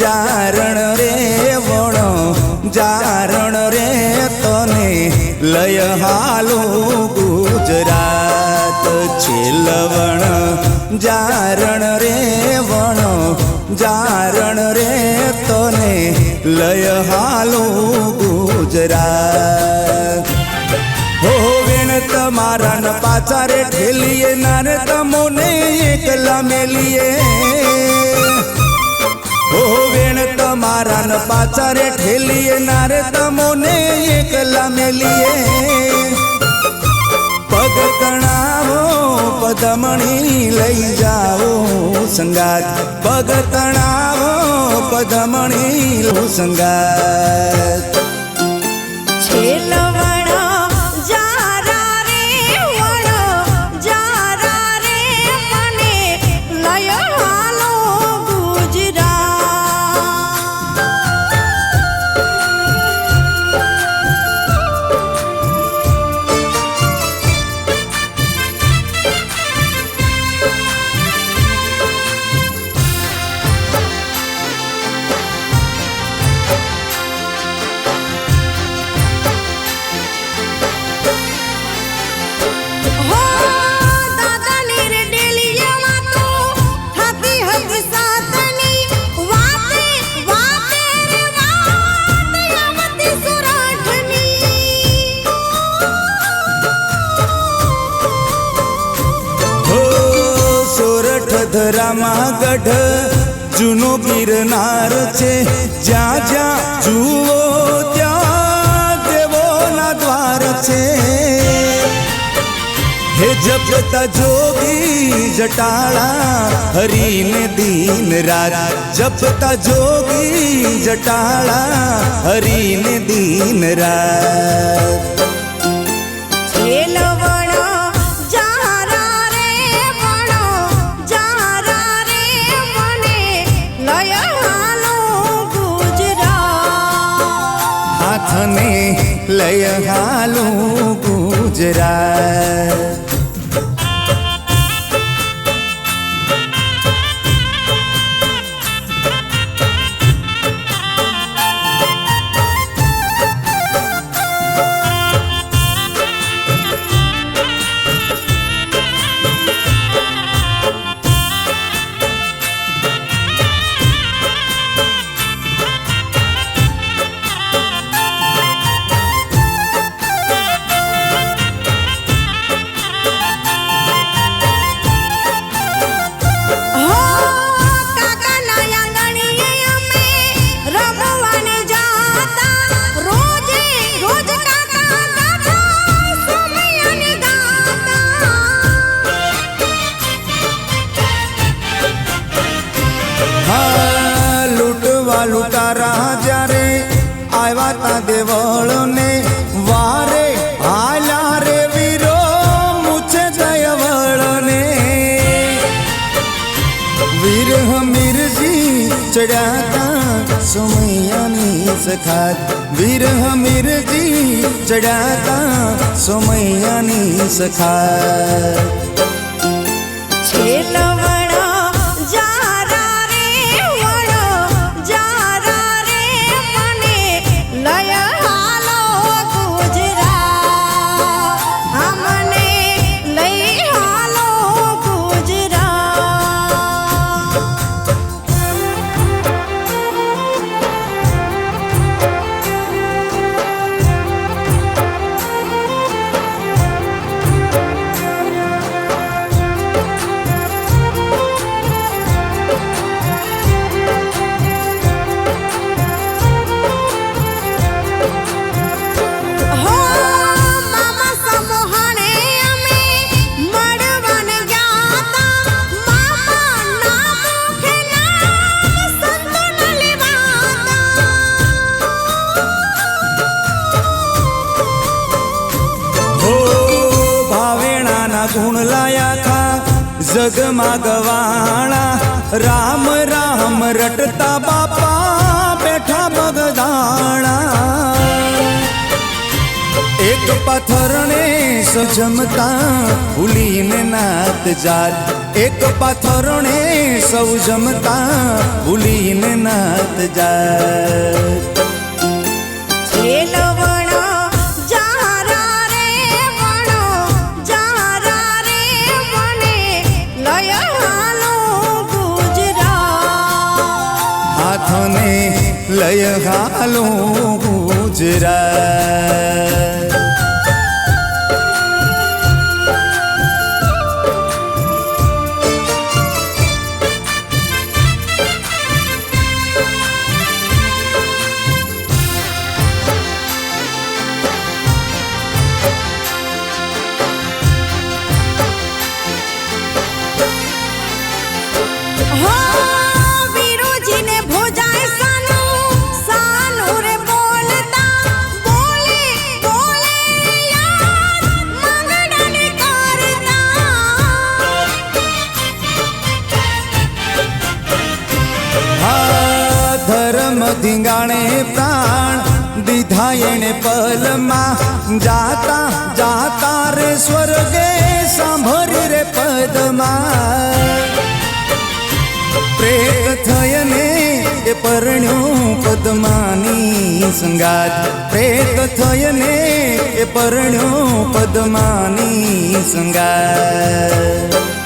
જારણ રે વણો, જારણ રે તને લય હાલું ગુજરાત. છેલવણ, જારણ રે વણો, જારણ રે તને લય હાલું ગુજરાત. હો વેણ તમારા ન પાછા રે ઠેલીએ નાર તમોને એકલા મેલીએ. હો વેણ પાછા રે ઠેલીએ, નારે તમોને એકલા મેલીએ. પગ તણાવો, પદમણી લઈ જાઓ, સંગાત. પગ તણાવો, પદમણી લો સંગાત. છેલવણો ધરામાં ગઢ, જૂનો ગિરનાર છે. જ્યાં જ્યાં જુઓ, ત્યાં દેવોના દ્વાર છે. હે જપતા જોગી જટાળા, હરીને દીન રાત. જપતા જોગી જટાળા, હરીને દીન રાત. લય હાલું ગુજરાત. હમીરજી ચડ્યા તા સોમૈયાની સખાત. વિરહ મિરજી ચડ્યા સોમૈયાની સખાત. જગમાં ગવાણા રામ રામ રટતા બાપા, બેઠા બગદાણા. એક પથ્થરને સજમતા જમતા ભૂલીને નાત જાત. એક પાથરણે સૌ જમતા ભૂલીને નાત જાત. હાલું ગુજરાત પલમાં જાતા જાતા રે સ્વર્ગે સાંભળી રે પદમાં. પ્રેત થયને એ પરણ્યું પદ્માની સંગાત પ્રેત થયને એ પરણ્યું પદ્માની સંગાત